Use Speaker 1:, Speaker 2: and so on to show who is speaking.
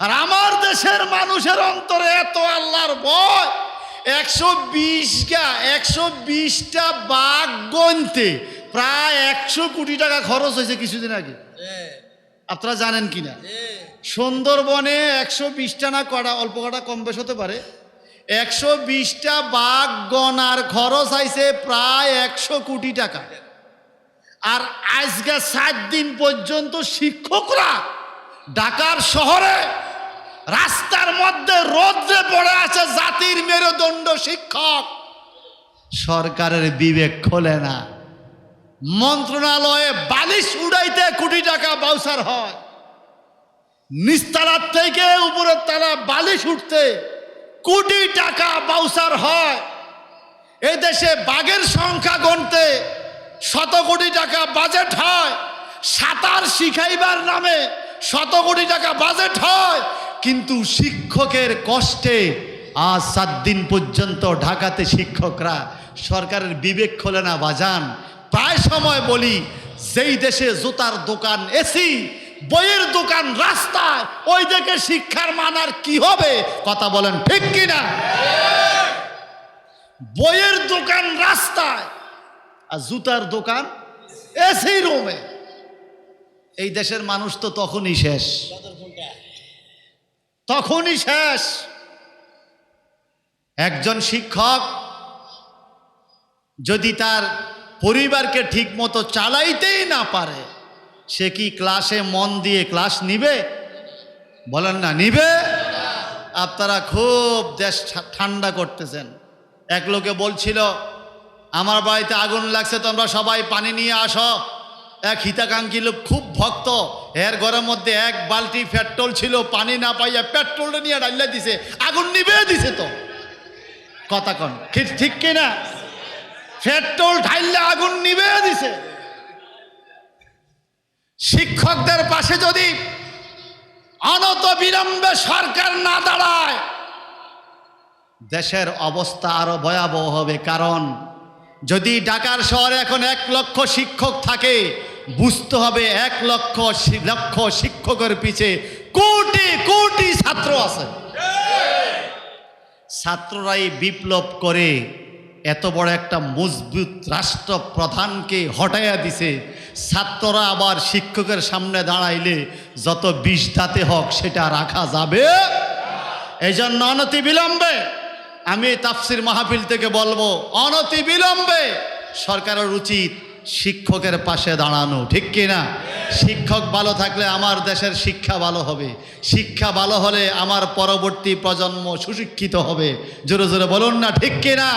Speaker 1: আর আমার দেশের মানুষের অন্তরে এত আল্লাহর ভয়। একশো বিশ গা একশো বিশটা বাঘ গনতে প্রায় একশো কোটি টাকা খরচ হয়েছে কিছুদিন আগে। আপনারা জানেন কিনা সুন্দরবনে একশো বিশটা না কটা অল্প কটা কম বেশ হতে পারে। একশো বিশটা বাঘ গনার খরচ আইছে প্রায় একশো কোটি টাকা। আর আজকে সাত দিন পর্যন্ত শিক্ষকরা ঢাকার শহরে রাস্তার মধ্যে রোদ্রে পড়ে আছে জাতির মেরুদণ্ড শিক্ষক। সরকারের বিবেক খোলে না। মন্ত্রণালয়ে বালিশ উড়াইতে কোটি টাকা বাউসার হয়। নিস্তালার থেকে উপরের তালা বালিশ উঠতে কোটি টাকা বাউসার হয়। এ দেশে বাঘের সংখ্যা গণতে শত কোটি টাকা বাজেট হয়। সাঁতার শিখাইবার নামে শত কোটি টাকা বাজেট হয়। কিন্তু শিক্ষকের কষ্টে আজ সাত দিন পর্যন্ত ঢাকাতে শিক্ষকরা সরকারের বিবেক খোলে না, বাজান। প্রায় সময় বলি, যেই দেশে জুতার দোকান এসি বইয়ের দোকান, রাস্তায়, ওই দেখে শিক্ষার মানার কি হবে? কথা বলেন ঠিক কিনা? বইয়ের দোকান, রাস্তায়, আর জুতার দোকান এসি রুমে এই দেশের মানুষ তো তখনই শেষ। তখনই শেষ। একজন শিক্ষক যদি তার পরিবারকে ঠিক মতো চালাইতেই না পারে, সে কি ক্লাসে মন দিয়ে ক্লাস নিবে? বলেন না, নিবে? আপনারা খুব দেশ ঠান্ডা করতেছেন। এক লোকে বলছিল, আমার বাড়িতে আগুন লাগছে, তোমরা সবাই পানি নিয়ে আসো। এক হিতাকাঙ্ক্ষী লোক, খুব ভক্ত। এর ঘরের মধ্যে এক বালতি পেট্রোল ছিল, পানি না পাইয়া পেট্রোলটা নিয়ে ডাল্লা দিছে, আগুন নিবে দিছে তো। কথা কন, ঠিক কিনা? পেট্রোল ঢাইলে আগুন নিবে দিছে। শিক্ষকদের পাশে যদি অনত বিলম্বে সরকার না দাঁড়ায়, দেশের অবস্থা আরও ভয়াবহ হবে। কারণ যদি ঢাকার শহরে এখন এক লক্ষ শিক্ষক থাকে বুঝতে হবে এক লক্ষ লক্ষ শিক্ষকের পিছে কোটি কোটি ছাত্র আছে। ছাত্ররাই বিপ্লব করে এত বড় একটা মজবুত রাষ্ট্র প্রধানকে হটাইয়া দিছে। ছাত্ররা আবার শিক্ষকের সামনে দাঁড়াইলে যত বিষ দাঁতে হোক সেটা রাখা যাবে। এই জন্য অনতি বিলম্বে আমি তাফসির মাহফিল থেকে বলব অনতি বিলম্বে সরকারের উচিত শিক্ষকের পাশে দাঁড়ানো, ঠিক কি না শিক্ষক ভালো থাকলে আমার দেশের শিক্ষা ভালো হবে। শিক্ষা ভালো হলে আমার পরবর্তী প্রজন্ম সুশিক্ষিত হবে। জোরে জোরে বলুন না, ঠিক কি না